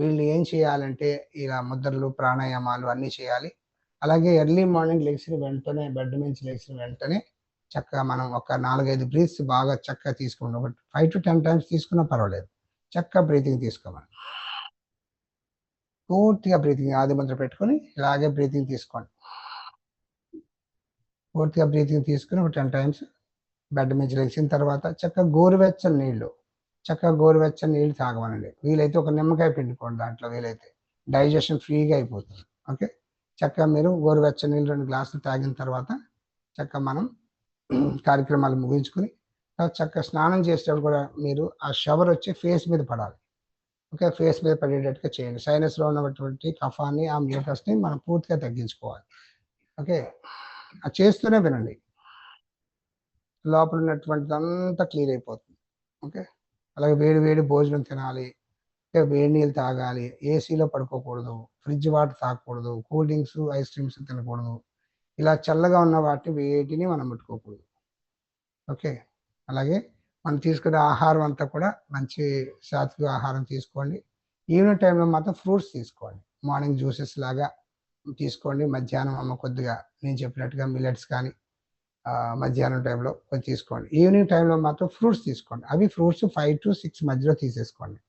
వీళ్ళు ఏం చేయాలంటే ఇలా ముద్రలు ప్రాణాయామాలు అన్నీ చేయాలి. అలాగే ఎర్లీ మార్నింగ్ లెగ్సిన వెంటనే బెడ్ నుంచి లెగ్సిన వెంటనే చక్కగా మనం ఒక నాలుగైదు బ్రీత్స్ బాగా చక్కగా తీసుకోండి. ఒక ఫైవ్ టు టెన్ టైమ్స్ తీసుకున్నా పర్వాలేదు. చక్కగా బ్రీతింగ్ తీసుకోమని పూర్తిగా బ్రీతింగ్ ఆది ముద్ర పెట్టుకొని ఇలాగే బ్రీతింగ్ తీసుకోండి. పూర్తిగా బ్రీతింగ్ తీసుకుని ఒక టెన్ టైమ్స్ బెడ్ మీద లేచిన తర్వాత చక్కగా గోరువెచ్చని నీళ్ళు చక్కగా గోరువెచ్చని నీళ్ళు తాగమనండి. వీలైతే ఒక నిమ్మకాయ పిండుకోండి దాంట్లో వీలైతే. డైజెషన్ ఫ్రీగా అయిపోతుంది. ఓకే? చక్కగా మీరు గోరువెచ్చని నీళ్ళు రెండు గ్లాసులు తాగిన తర్వాత చక్కగా మనం కార్యక్రమాలు ముగించుకుని చక్కగా స్నానం చేసేటప్పుడు కూడా మీరు ఆ షవర్ వచ్చి ఫేస్ మీద పడాలి. ఓకే? ఫేస్ మీద పడేటట్టుగా చేయండి. సైనస్లో ఉన్నటువంటి కఫాన్ని ఆ మ్యూకస్ని మనం పూర్తిగా తగ్గించుకోవాలి. ఓకే? అది చేస్తూనే వినండి. లోపల ఉన్నటువంటిది అంతా క్లియర్ అయిపోతుంది. ఓకే? అలాగే వేడి వేడి భోజనం తినాలి వేడి నీళ్ళు తాగాలి ఏసీలో పడుకోకూడదు ఫ్రిడ్జ్ వాటర్ తాగకూడదు కూల్ డ్రింక్స్ ఐస్ క్రీమ్స్ తినకూడదు. ఇలా చల్లగా ఉన్న వాటిని వేటిని మనం పెట్టుకోకూడదు. ఓకే? అలాగే మనం తీసుకునే ఆహారం అంతా కూడా మంచి సాత్విక ఆహారం తీసుకోండి. ఈవినింగ్ టైంలో మాత్రం ఫ్రూట్స్ తీసుకోండి. మార్నింగ్ జ్యూసెస్ లాగా తీసుకోండి. మధ్యాహ్నం అమ్మ కొద్దిగా నేను చెప్పినట్టుగా మిల్లెట్స్ కానీ మధ్యాహ్నం టైంలో కొంచెం తీసుకోండి. ఈవినింగ్ టైంలో మాత్రం ఫ్రూట్స్ తీసుకోండి. అవి ఫ్రూట్స్ ఫైవ్ టు సిక్స్ మధ్యలో తీసేసుకోండి.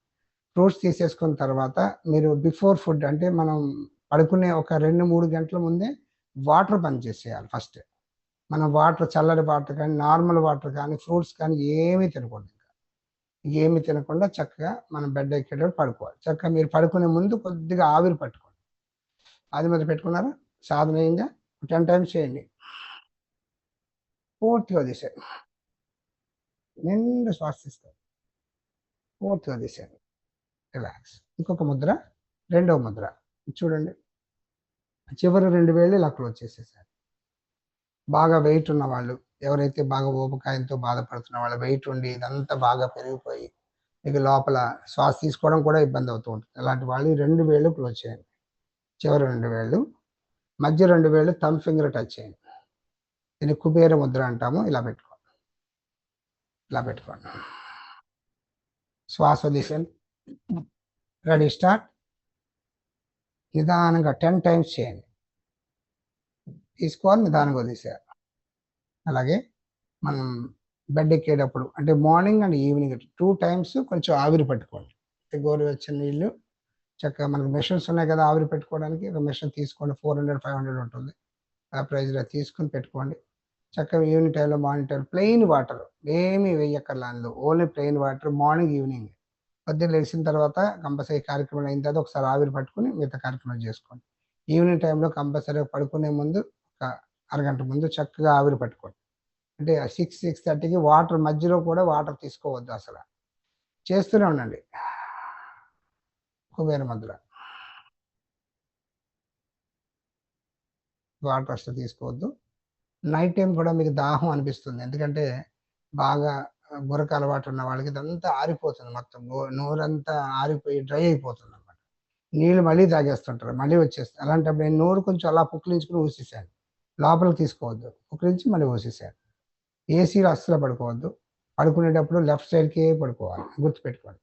ఫ్రూట్స్ తీసేసుకున్న తర్వాత మీరు బిఫోర్ ఫుడ్ అంటే మనం పడుకునే ఒక రెండు మూడు గంటల ముందే వాటర్ పనిచేసేయాలి చేసేయాలి ఫస్ట్. మనం వాటర్ చల్లటి వాటర్ కానీ నార్మల్ వాటర్ కానీ ఫ్రూట్స్ కానీ ఏమీ తినకూడదు ఇంకా. ఏమీ తినకుండా చక్కగా మనం బెడ్ ఎక్కేటప్పుడు పడుకోవాలి. చక్కగా మీరు పడుకునే ముందు కొద్దిగా ఆవిరి పట్టుకోండి. అది మీద పెట్టుకున్నారా? సాధన అయిందా? టెన్ టైమ్స్ చేయండి. పూర్తిగా తీసాను నిండు శ్వాస తీసుకోండి పూర్తిగా తీసాను రిలాక్స్ ఇంకొక ముద్ర రెండవ ముద్ర. చూడండి. చివరి రెండు వేళ్ళు ఇలా క్లోజ్ చేసేసారు బాగా వెయిట్ ఉన్న వాళ్ళు ఎవరైతే బాగా ఊపకాయంతో బాధపడుతున్న వాళ్ళు వెయిట్ ఉండి ఇదంతా బాగా పెరిగిపోయి మీకు లోపల శ్వాస తీసుకోవడం కూడా ఇబ్బంది అవుతూ ఉంటుంది. అలాంటి వాళ్ళు రెండు వేళ్ళు క్లోజ్ చేయండి. చివరి రెండు వేళ్ళు మధ్య రెండు వేళ్ళు థమ్ ఫింగర్ టచ్ చేయండి. దీన్ని కుబేర ముద్ర అంటాము. ఇలా పెట్టుకోండి. ఇలా పెట్టుకోండి. శ్వాస దిశలు. Ready start. నిదానంగా టెన్ టైమ్స్ చేయండి. తీసుకోవాలి నిదానంగా వదిలేసేయాలి. అలాగే మనం బెడ్ ఎక్కేటప్పుడు అంటే morning and evening two times కొంచెం ఆవిరి పట్టుకోండి. గోరు గోరువెచ్చని నీళ్ళు చక్కగా మనకు మెషిన్స్ ఉన్నాయి కదా ఆవిరి పెట్టుకోవడానికి. ఒక మెషిన్ తీసుకోండి. ఫోర్ హండ్రెడ్ ఫైవ్ హండ్రెడ్ ఉంటుంది. ఆ ప్రైజ్లో తీసుకుని పెట్టుకోండి. చక్కగా ఈవినింగ్ టైంలో మార్నింగ్ టైం ప్లెయిన్ వాటర్ ఏమీ వేయక్కర్లా అందులో. Only plain water morning evening. పొద్దున్న లేచిన తర్వాత కంపల్సరీ కార్యక్రమం అయిన తర్వాత ఒకసారి ఆవిరి పట్టుకుని మిగతా కార్యక్రమం చేసుకోండి. ఈవినింగ్ టైంలో కంపల్సరీ పడుకునే ముందు ఒక అరగంట ముందు చక్కగా ఆవిరి పట్టుకోండి. అంటే సిక్స్ సిక్స్ థర్టీకి వాటర్ మధ్యలో కూడా వాటర్ తీసుకోవద్దు అసలు. చేస్తూనే ఉండండి. కుబేర మధ్యలో వాటర్ అసలు తీసుకోవద్దు. నైట్ టైం కూడా మీకు దాహం అనిపిస్తుంది. ఎందుకంటే బాగా గురక అలవాటు ఉన్న వాళ్ళకి ఇదంతా ఆరిపోతుంది మొత్తం. నోరంతా ఆరిపోయి డ్రై అయిపోతుంది అనమాట నీళ్ళు మళ్ళీ తాగేస్తుంటారు. మళ్ళీ వచ్చేస్తాయి అలాంటప్పుడు నేను నోరు కొంచెం అలా పుక్కిలించుకుని ఊసేసాను. లోపలికి తీసుకోవద్దు. పుక్కిలించి మళ్ళీ ఊసేసాను. ఏసీలో అస్సలు పడుకోవద్దు. పడుకునేటప్పుడు లెఫ్ట్ సైడ్కే పడుకోవాలి. గుర్తుపెట్టుకోండి.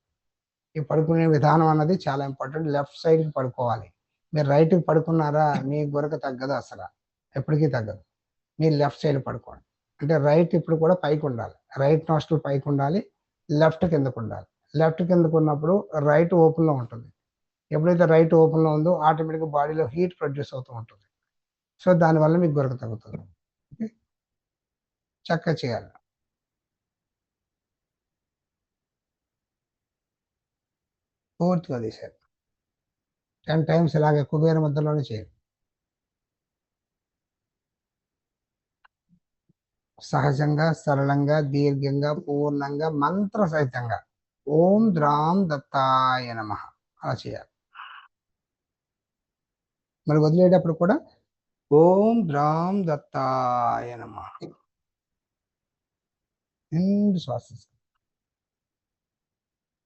ఈ పడుకునే విధానం అన్నది చాలా ఇంపార్టెంట్. లెఫ్ట్ సైడ్కి పడుకోవాలి. మీరు రైట్కి పడుకున్నారా? మీ గురక తగ్గదు అసలు? ఎప్పటికీ తగ్గదు. మీరు లెఫ్ట్ సైడ్ పడుకోండి అంటే రైట్ ఇప్పుడు కూడా పైకి ఉండాలి. రైట్ నాస్టల్ పైకి ఉండాలి. లెఫ్ట్ కిందకు ఉండాలి. లెఫ్ట్ కిందకు ఉన్నప్పుడు రైట్ ఓపెన్లో ఉంటుంది. ఎప్పుడైతే రైట్ ఓపెన్లో ఉందో ఆటోమేటిక్గా బాడీలో హీట్ ప్రొడ్యూస్ అవుతూ ఉంటుంది. సో దానివల్ల మీకు గొరక తగ్గుతుంది. ఓకే? చక్కగా చేయాలి. పూర్తిగా తీసేయాలి. టెన్ టైమ్స్ ఇలాగే కుబేర మధ్యలోనే చేయాలి సహజంగా సరళంగా దీర్ఘంగా పూర్ణంగా మంత్ర సహితంగా ఓం ద్రాం దత్తాయ నమ. అలా చేయాలి. మరి వదిలేటప్పుడు కూడా ఓం ద్రాం దత్తాయ నమ. రెండు శ్వాస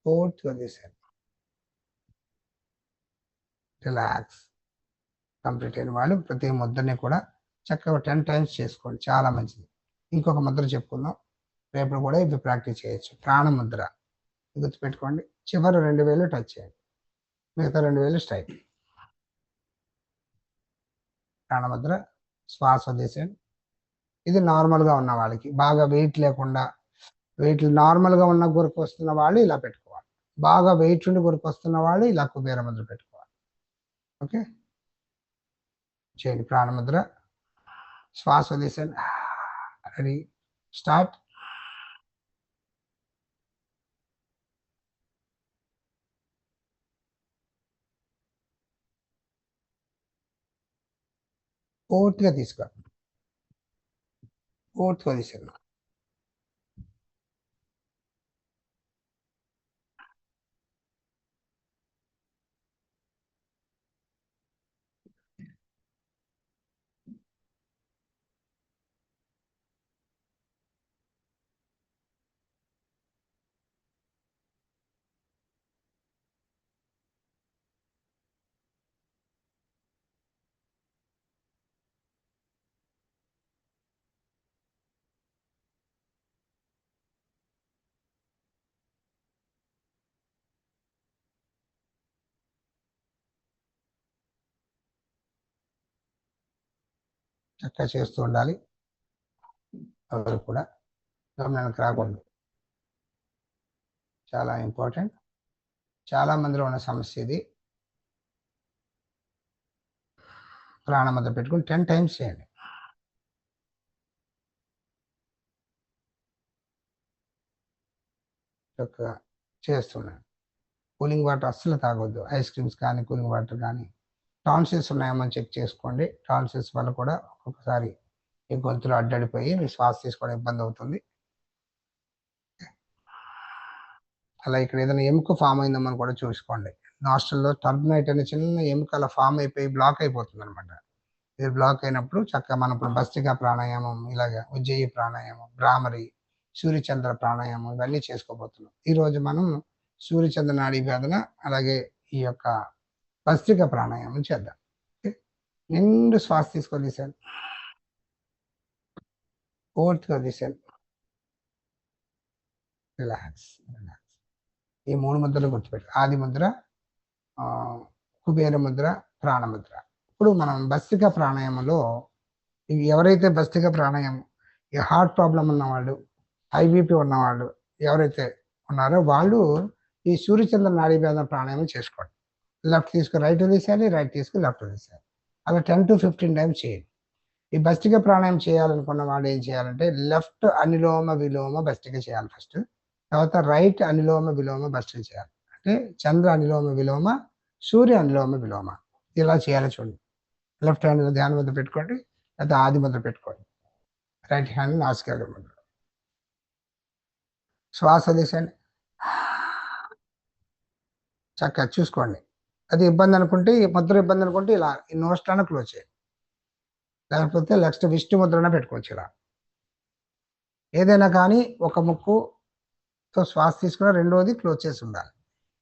పోర్ట్ పూర్తిగా రిలాక్స్. కంప్లీట్ అయిన వాళ్ళు ప్రతి ముద్రని కూడా చక్కగా టెన్ టైమ్స్ చేసుకోండి. చాలా మంచిది. ఇంకొక ముద్ర చెప్పుకుందాం. రేపు కూడా ఇది ప్రాక్టీస్ చేయొచ్చు. ప్రాణముద్ర. గుర్తుపెట్టుకోండి. చివరి రెండు వేలు టచ్ చేయండి. మిగతా రెండు వేలు స్ట్రైక్. ప్రాణముద్ర. శ్వాస వదిలేసేయండి ఇది నార్మల్గా ఉన్న వాళ్ళకి. బాగా వెయిట్ లేకుండా వెయిట్ నార్మల్గా ఉన్న గురికి వస్తున్న వాళ్ళు ఇలా పెట్టుకోవాలి. బాగా వెయిట్ ఉండి గురికి వస్తున్న వాళ్ళు ఇలా కుబేర ముద్ర పెట్టుకోవాలి. ఓకే? చేయండి. ప్రాణముద్ర. శ్వాస వదిలేసేయండి రెడీ స్టార్ట్ పూర్తిగా తీసుకో చక్కగా చేస్తూ ఉండాలి. ఎవరు కూడా గమనానికి రాకూడదు. చాలా ఇంపార్టెంట్. చాలా మందిలో ఉన్న సమస్య ఇది. ప్రాణం మొదలు పెట్టుకుని టెన్ టైమ్స్ చేయండి. చక్కగా చేస్తున్నాను కూలింగ్ వాటర్ అస్సలు తాగొద్దు. ఐస్ క్రీమ్స్ కానీ కూలింగ్ వాటర్ కానీ టాన్సిల్స్ ఉన్నాయేమో చెక్ చేసుకోండి. టాన్సిల్స్ వల్ల కూడా ఒక్కొక్కసారి ఈ గొంతులో అడ్డడిపోయి మీ శ్వాస తీసుకోవడం ఇబ్బంది అవుతుంది. అలా ఇక్కడ ఏదైనా ఎముక ఫామ్ అయిందమ్మని కూడా చూసుకోండి. నాస్టల్లో టర్బనైట్ అనే చిన్న ఎముక అలా ఫామ్ అయిపోయి బ్లాక్ అయిపోతుంది అనమాట ఇది బ్లాక్ అయినప్పుడు చక్కగా మనం ఇప్పుడు భస్తికా ప్రాణాయామం ఇలాగ ఉజ్జయి ప్రాణాయామం భ్రామరి సూర్యచంద్ర ప్రాణాయామం ఇవన్నీ చేసుకోబోతున్నాం. ఈరోజు మనం సూర్యచంద్ర నాడీ వేదన అలాగే ఈ యొక్క భస్త్రిక ప్రాణాయామం చేద్దాం. నిండు శ్వాస తీసుకొని తీసాను పూర్తిగా తీసాను రిలాక్స్ రిలాక్స్. ఈ మూడు ముద్రలు గుర్తుపెట్టు. ఆది ముద్ర కుబేర ముద్ర ప్రాణముద్ర ఇప్పుడు మనం భస్తిక ప్రాణాయామంలో ఎవరైతే భస్తిక ప్రాణాయామం ఈ హార్ట్ ప్రాబ్లం ఉన్నవాళ్ళు హై ఉన్నవాళ్ళు ఎవరైతే ఉన్నారో వాళ్ళు ఈ సూర్యచంద్ర నాడీభేదం ప్రాణాయామం చేసుకోండి. లెఫ్ట్ తీసుకుని రైట్ వదిలేసేయాలి రైట్ తీసుకుని లెఫ్ట్ వదిలేసేయాలి అలా టెన్ టు ఫిఫ్టీన్ టైమ్స్ చేయండి. ఈ భస్టిక ప్రాణాయం చేయాలనుకున్న వాడు ఏం చేయాలంటే లెఫ్ట్ అనిలోమ విలోమ భస్టిక చేయాలి ఫస్ట్ తర్వాత రైట్ అనిలోమ విలోమ భస్టిక చేయాలి. అంటే చంద్ర అనిలోమ విలోమ సూర్య అనిలోమ విలోమ. ఇలా చేయాలి చూడండి. లెఫ్ట్ హ్యాండ్ ధ్యానం ముద్ర పెట్టుకోండి లేదా ఆది ముద్ర పెట్టుకోండి. రైట్ హ్యాండ్ నాసికాగ్ర ముద్ర శ్వాస తీసండి చక్కగా చూసుకోండి. అది ఇబ్బంది అనుకుంటే ఈ ముద్ర ఇబ్బంది అనుకుంటే ఇలా ఈ నోస్ట్లన క్లోజ్ చేయండి లేకపోతే నెక్స్ట్ విష్ణు ముద్రన పెట్టుకోవచ్చు ఇలా. ఏదైనా కానీ ఒక ముక్కుతో శ్వాస తీసుకున్న రెండోది క్లోజ్ చేసి ఉండాలి.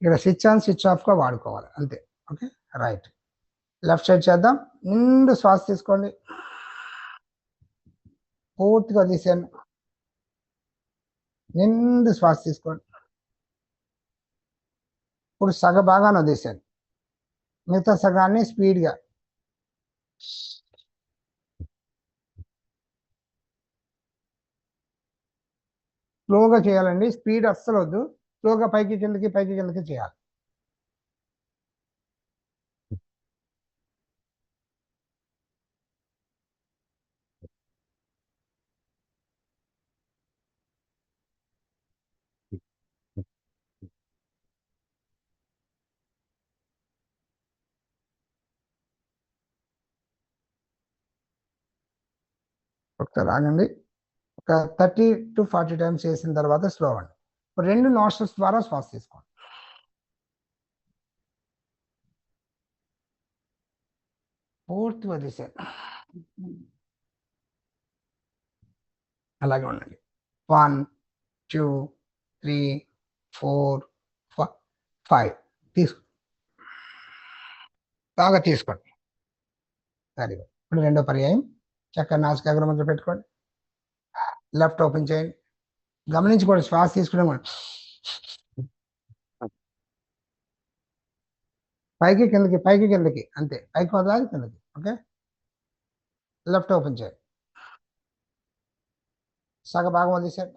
ఇక్కడ స్విచ్ ఆన్ స్విచ్ ఆఫ్గా వాడుకోవాలి. అంతే. ఓకే? రైట్. లెఫ్ట్ సైడ్ చేద్దాం. నిండు శ్వాస తీసుకోండి. పూర్తిగా తీసాను నిండు శ్వాస తీసుకోండి. ఇప్పుడు సగ భాగాన్ని వదిలేసాను మిగతా సగాన్ని స్పీడ్గా. స్లోగా చేయాలండి. స్పీడ్ అస్సలు వద్దు స్లోగా పైకి కిందకి పైకి కిందకి చేయాలి. ఒకసారి ఆగండి ఒక థర్టీ టు ఫార్టీ టైమ్స్ చేసిన తర్వాత స్లో అవ్వండి రెండు నాస్ట్రల్స్ ద్వారా శ్వాస తీసుకోండి. పూర్తి వదిలేసారు అలాగే ఉండండి. One two three four five. తీసుకో బాగా తీసుకోండి. సరే ఇప్పుడు రెండో పర్యాయం. చక్కగా నాసికాగ్ర ముద్ర పెట్టుకోండి. లెఫ్ట్ ఓపెన్ చేయండి. గమనించుకోండి శ్వాస తీసుకునే పైకి కిందకి పైకి కిందకి అంతే. పైకి వదలాలి కిందకి ఓకే? లెఫ్ట్ ఓపెన్ చేయండి. సగ భాగం వదిలేసారు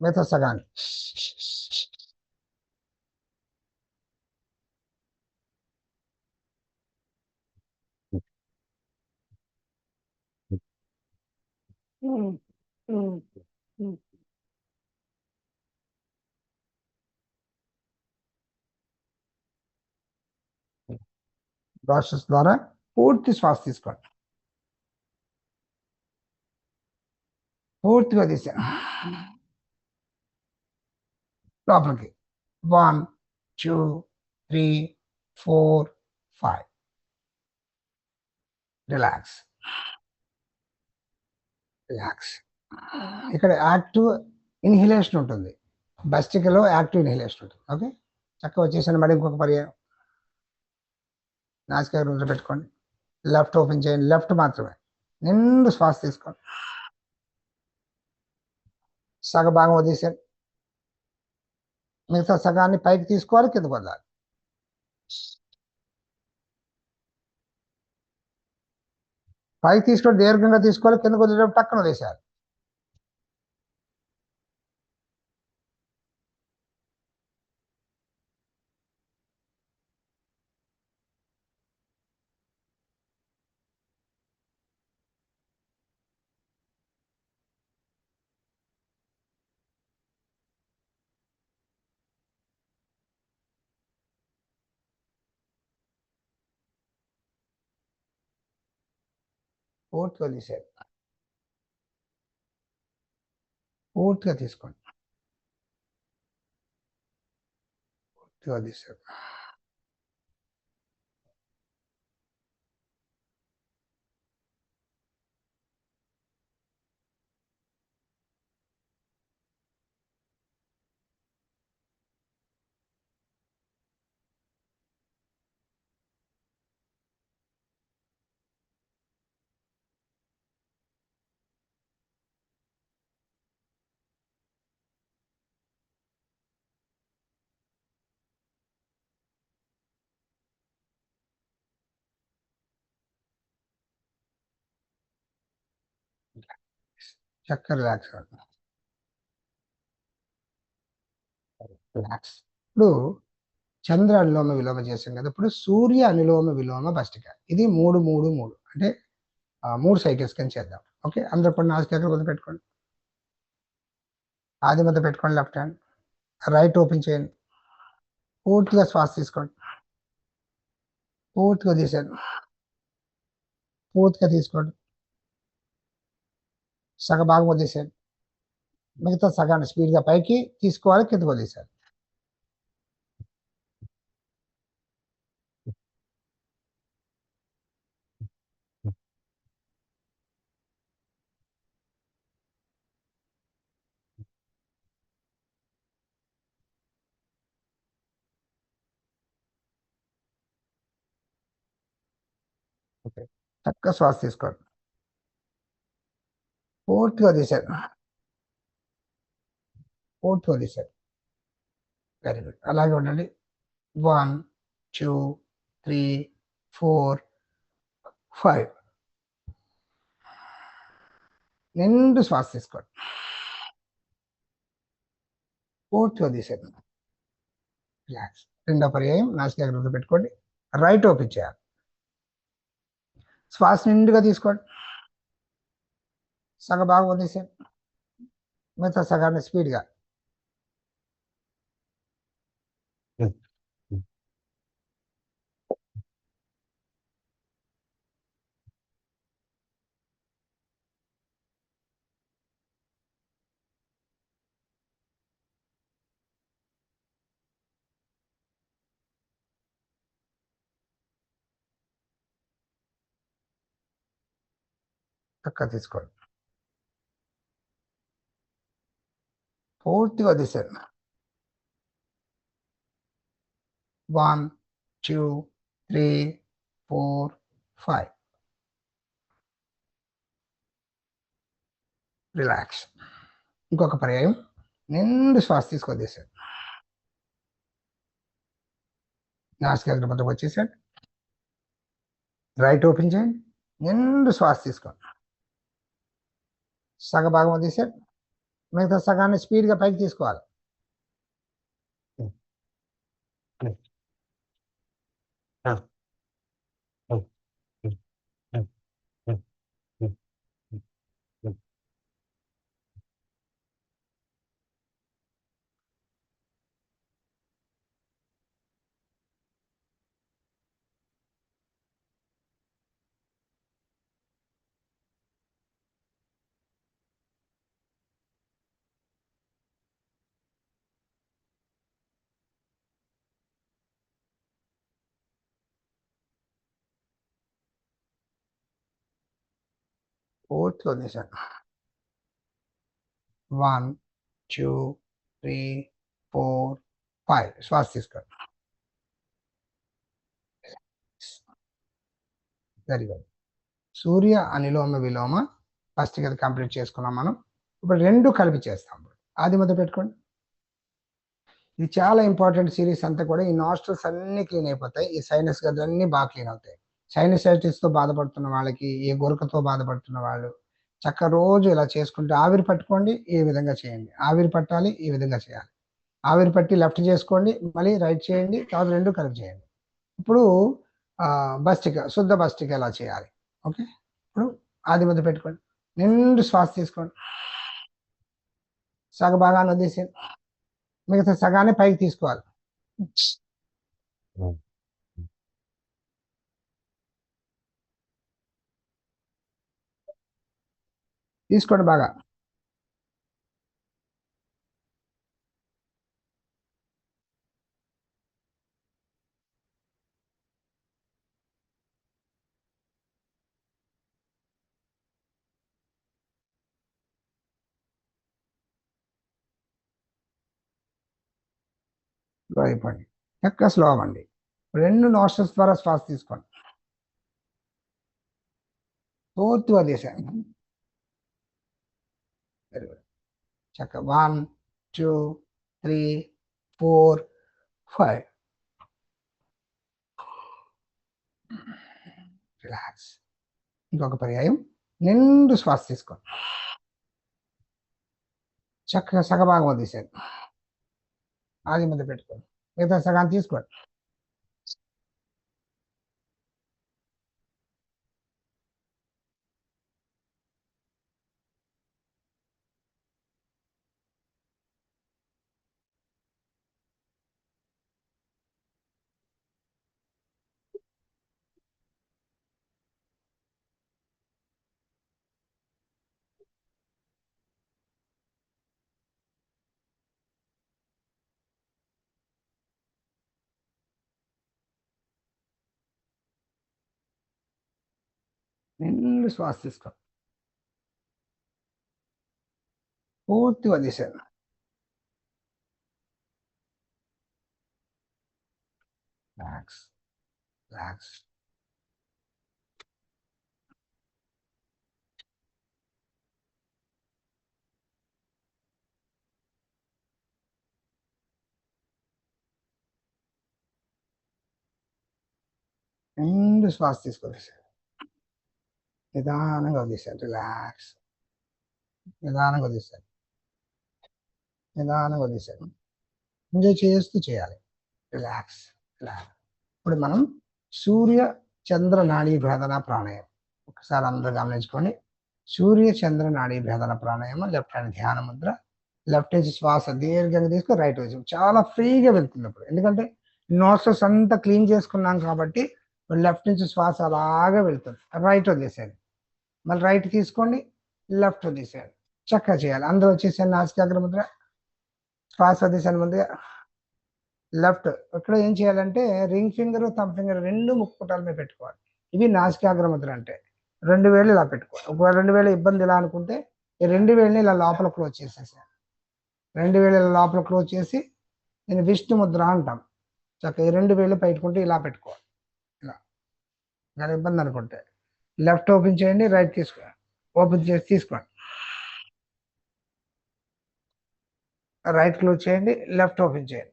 మిగతా సగాన్ని. ప్రాసెస్ ద్వారా పూర్తి శ్వాస తీసుకోండి పూర్తిగా తీసా లోపలికి one two three four five relax relax ఇక్కడ యాక్టివ్ ఇన్హిలేషన్ ఉంటుంది. బస్టికలో యాక్టివ్ ఇన్హిలేషన్ ఉంటుంది. ఓకే? చక్కగా వచ్చేసాను. మరి ఇంకొక పర్యాయం. నాసికా రోజు పెట్టుకోండి. లెఫ్ట్ ఓపెన్ చేయండి. లెఫ్ట్ మాత్రమే. నిండు శ్వాస తీసుకోండి. సగ భాగం వదిలేసారు మిగతా సగాన్ని పైకి తీసుకోవాలి కిందకు వదలాలి. పైకి తీసుకోవడం దీర్ఘంగా తీసుకోవాలి కిందకు వదిలేటప్పుడు టక్కన తీసేయాలి పూర్తిగా తీసేయాలి పూర్తిగా తీసుకోండి. పూర్తిగా తీసేయాలి చక్కగా రిలాక్స్ అవ్వండి రిలాక్స్ ఇప్పుడు చంద్ర అనులోమ విలోమ చేసాం కదా ఇప్పుడు సూర్య అనులోమ విలోమ భస్టిక. ఇది మూడు మూడు మూడు. అంటే మూడు సైకిల్స్ కింద చేద్దాం. ఓకే అందరూ ఇప్పుడు నాలుగు దగ్గర వదిలి పెట్టుకోండి. ఆది మధ్య పెట్టుకోండి లెఫ్ట్ హ్యాండ్ రైట్ ఓపెన్ చేయండి. పూర్తిగా శ్వాస తీసుకోండి. పూర్తిగా తీసాను పూర్తిగా తీసుకోండి. సగ భాగం వదిలేసాడు మిగతా సగాన్ని స్పీడ్గా పైకి తీసుకోవాలి కిందకు వదిలేసాడు ఓకే. చక్కగా శ్వాస తీసుకోండి. పూర్తిగా తీశారు పూర్తిగా తీశారు వెరీ గుడ్ అలాగే ఉండండి. One two three four five నిండు శ్వాస తీసుకోండి. పూర్తిగా తీసేది రిలాక్స్ రెండో పర్యాయం నాసికా గ్రంథం పెట్టుకోండి. రైట్ ఓపెన్ చేయాలి. శ్వాస నిండుగా తీసుకోండి. సగ బాగా వదిలేసాను మిగతా సగాన్ని స్పీడ్గా చక్కగా తీసుకోండి పూర్తిగా వదిలేసాను one two three four five relax ఇంకొక పర్యాయం. నిండు శ్వాస తీసుకొద్దేశారు నాసికాగ్ర మధ్యకు వచ్చేసాడు రైట్ ఓపెన్ చేయండి. నిండు శ్వాస తీసుకోండి. సగ భాగం వదిలేసాడు మిగతా సగాన్ని స్పీడ్గా పైకి తీసుకోవాలి. పూర్తిగా వదిలేసాడు one two three four five. శ్వాస తీసుకోండి. వెరీ గుడ్ సూర్య అనిలోమ విలోమ ఫస్ట్ కదా కంప్లీట్ చేసుకున్నాం మనం. ఇప్పుడు రెండు కలిపి చేస్తాం. ఇప్పుడు మొదలు పెట్టుకోండి. ఇది చాలా ఇంపార్టెంట్ సిరీస్ అంతా కూడా ఈ నాస్ట్రల్స్ అన్ని క్లీన్ అయిపోతాయి. ఈ సైనస్ గదులన్నీ బాగా క్లీన్ అవుతాయి. సైనసైటిస్తో బాధపడుతున్న వాళ్ళకి ఏ గురకతో బాధపడుతున్న వాళ్ళు చక్క రోజు ఇలా చేసుకుంటే ఆవిరి పట్టుకోండి ఈ విధంగా చేయండి. ఆవిరి పట్టాలి ఈ విధంగా చేయాలి. ఆవిరి పట్టి లెఫ్ట్ చేసుకోండి మళ్ళీ రైట్ చేయండి తర్వాత రెండు కరెక్ట్ చేయండి. ఇప్పుడు బస్టిక శుద్ధ బస్టిక ఎలా చేయాలి? ఓకే? ఇప్పుడు ఆది మధ్య పెట్టుకోండి. నిండు శ్వాస తీసుకోండి. సగ భాగాన్ని వదిలేసి మిగతా సగాన్ని పైకి తీసుకోవాలి. తీసుకోండి బాగా. స్లో అయిపోండి. చక్క స్లో అవ్వండి. రెండు నోస్టల్స్ ద్వారా శ్వాస తీసుకోండి. పూర్తి వదిలేసాను వెరీ గుడ్ చక్క one two three four five relax ఇంకొక పర్యాయం. నిండు శ్వాస తీసుకోండి చక్కగా సగభాగం వదిలేసాను ఆది మీద పెట్టుకోండి మిగతా సగాన్ని తీసుకోండి నిండు శ్వాస తీసుకోండి పూర్తి వదిలేసాను రిలాక్స్ రిలాక్స్ నిండు శ్వాస తీసుకొదిలేసాను నిదానంగా వదిలేసాను రిలాక్స్ నిదానంగా వదిలేసాను నిదానంగా వదిలేసాను ఎంజాయ్ చేస్తూ చేయాలి. రిలాక్స్ రిలాక్స్ ఇప్పుడు మనం సూర్య చంద్ర నాడీ భేదన ప్రాణాయామం ఒకసారి అందరూ గమనించుకోండి. సూర్య చంద్ర నాడీ భేదన ప్రాణాయామం లెఫ్ట్ హ్యాండ్ ధ్యాన ముద్ర లెఫ్ట్ నుంచి శ్వాస దీర్ఘంగా తీసుకుని రైట్ వచ్చి చాలా ఫ్రీగా వెళ్తుంది అప్పుడు ఎందుకంటే నోట్స్ అంతా క్లీన్ చేసుకున్నాం కాబట్టి లెఫ్ట్ నుంచి శ్వాస అలాగా వెళ్తుంది. రైట్ వదిలేసేది మళ్ళీ రైట్ తీసుకోండి లెఫ్ట్ తీసేయండి చక్కగా చేయాలి. అందరూ వచ్చేసాను నాసికాగ్ర ముద్ర శ్వాస తీసాను ముందుగా లెఫ్ట్ ఇక్కడ ఏం చేయాలంటే రింగ్ ఫింగర్ థమ్ ఫింగర్ రెండు ముక్కుపుటాల మీద పెట్టుకోవాలి. ఇవి నాసికాగ్ర ముద్ర అంటే రెండు వేలు ఇలా పెట్టుకోవాలి. ఒకవేళ రెండు వేలు ఇబ్బంది ఇలా అనుకుంటే ఈ రెండు వేలని ఇలా లోపల క్లోజ్ చేసేసాను రెండు వేలు ఇలా లోపల క్లోజ్ చేసి నేను విష్ణు ముద్ర అంటాం. చక్కగా ఈ రెండు వేలు పెట్టుకుంటే ఇలా పెట్టుకోవాలి. ఇలా. ఇబ్బంది అనుకుంటే. లెఫ్ట్ ఓపెన్ చేయండి రైట్ తీసుకోండి ఓపెన్ చేసి తీసుకోండి. రైట్ క్లోజ్ చేయండి లెఫ్ట్ ఓపెన్ చేయండి.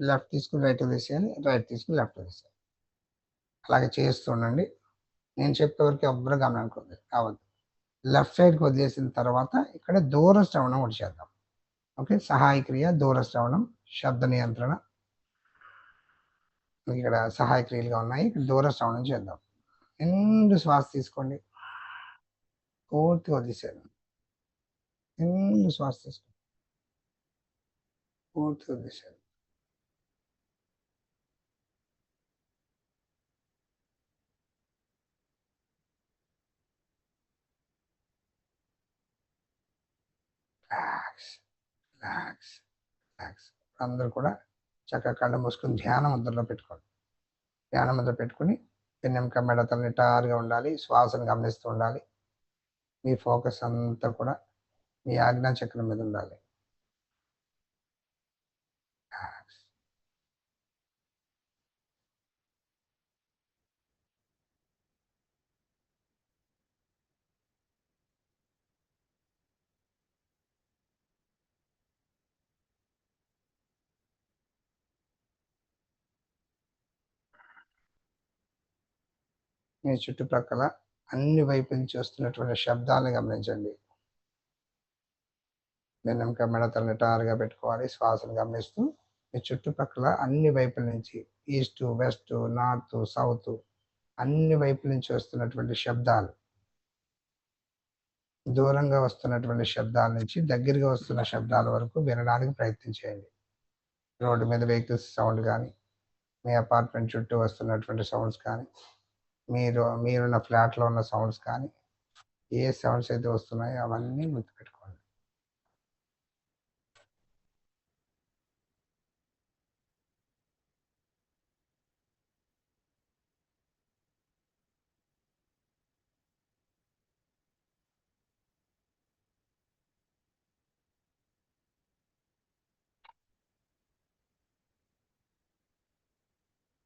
లెఫ్ట్ తీసుకుని రైట్ తీసేయాలి. రైట్ తీసుకుని లెఫ్ట్ వదిలేసేయాలి అలాగే చేస్తుండండి నేను చెప్పే వరకు ఎవ్వరు గమనించుకోండి. కావద్దు. లెఫ్ట్ సైడ్కి వదిలేసిన తర్వాత ఇక్కడ దూర శ్రవణం ఒకటి చేద్దాం. ఓకే? సహాయక్రియ దూర శ్రవణం శబ్ద నియంత్రణ. ఇక్కడ సహాయక్రియలుగా ఉన్నాయి. ఇక్కడ దూర శ్రవణం చేద్దాం. రెండు శ్వాస తీసుకోండి. పూర్తిగా వదిలేసారు రెండు శ్వాస తీసుకోండి. పూర్తిగా వదిలేసారు రిలాక్స్ రిలాక్స్ రిలాక్స్ అందరూ కూడా చక్కగా కళ్ళు మూసుకొని ధ్యాన ముద్రలో పెట్టుకోండి. ధ్యాన ముద్ర పెట్టుకుని వెన్నెముక మెడతలు నిటారుగా ఉండాలి శ్వాసను గమనిస్తూ ఉండాలి. మీ ఫోకస్ అంతా కూడా మీ ఆజ్ఞా చక్రం మీద ఉండాలి. మీ చుట్టుప్రక్కల అన్ని వైపుల నుంచి వస్తున్నటువంటి శబ్దాలను గమనించండి. వెన్నెముక మెడతలు నిటారుగా పెట్టుకోవాలి. శ్వాసను గమనిస్తూ మీ చుట్టుపక్కల అన్ని వైపుల నుంచి ఈస్ట్ వెస్ట్ నార్త్ సౌత్ అన్ని వైపుల నుంచి వస్తున్నటువంటి శబ్దాలు దూరంగా వస్తున్నటువంటి శబ్దాల నుంచి దగ్గరగా వస్తున్న శబ్దాల వరకు వినడానికి ప్రయత్నం చేయండి. రోడ్డు మీద వెహికల్స్ సౌండ్ కానీ మీ అపార్ట్మెంట్ చుట్టూ వస్తున్నటువంటి సౌండ్స్ కానీ మీరు మీరున్న ఫ్లాట్లో ఉన్న సౌండ్స్ కానీ ఏ సౌండ్స్ అయితే వస్తున్నాయో అవన్నీ గుర్తుపెట్టుకోండి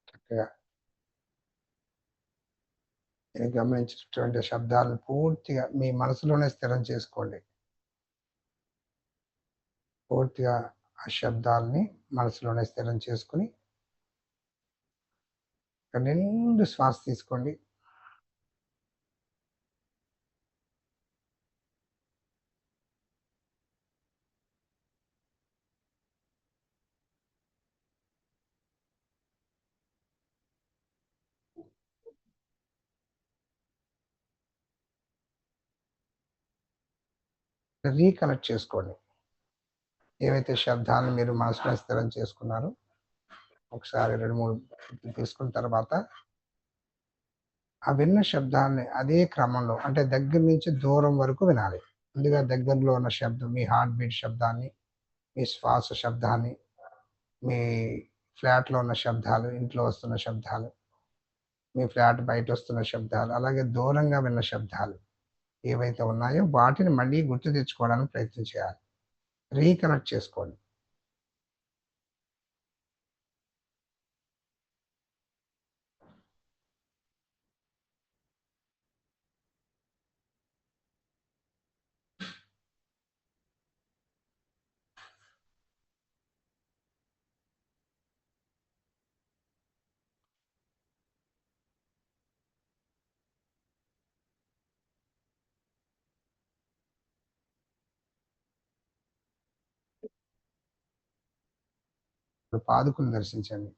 చక్కగా నేను గమనించినటువంటి శబ్దాలను పూర్తిగా మీ మనసులోనే స్థిరం చేసుకోండి. పూర్తిగా ఆ శబ్దాలని మనసులోనే స్థిరం చేసుకుని నిండు శ్వాస తీసుకోండి. రీకనెక్ట్ చేసుకోండి. ఏవైతే శబ్దాలను మీరు మనసులో స్థిరం చేసుకున్నారో ఒకసారి రెండు మూడు తీసుకున్న తర్వాత ఆ విన్న శబ్దాన్ని అదే క్రమంలో అంటే దగ్గర నుంచి దూరం వరకు వినాలి. ముందుగా దగ్గరలో ఉన్న శబ్దం మీ హార్ట్ బీట్ శబ్దాన్ని మీ శ్వాస శబ్దాన్ని మీ ఫ్లాట్లో ఉన్న శబ్దాలు ఇంట్లో వస్తున్న శబ్దాలు మీ ఫ్లాట్ బయట వస్తున్న శబ్దాలు అలాగే దూరంగా విన్న శబ్దాలు. ఏవైతే ఉన్నాయో వాటిని మళ్ళీ గుర్తు తెచ్చుకోవడానికి ప్రయత్నం చేయాలి. రీకనెక్ట్ చేసుకోండి ఇప్పుడు పాదుకులు దర్శించండి.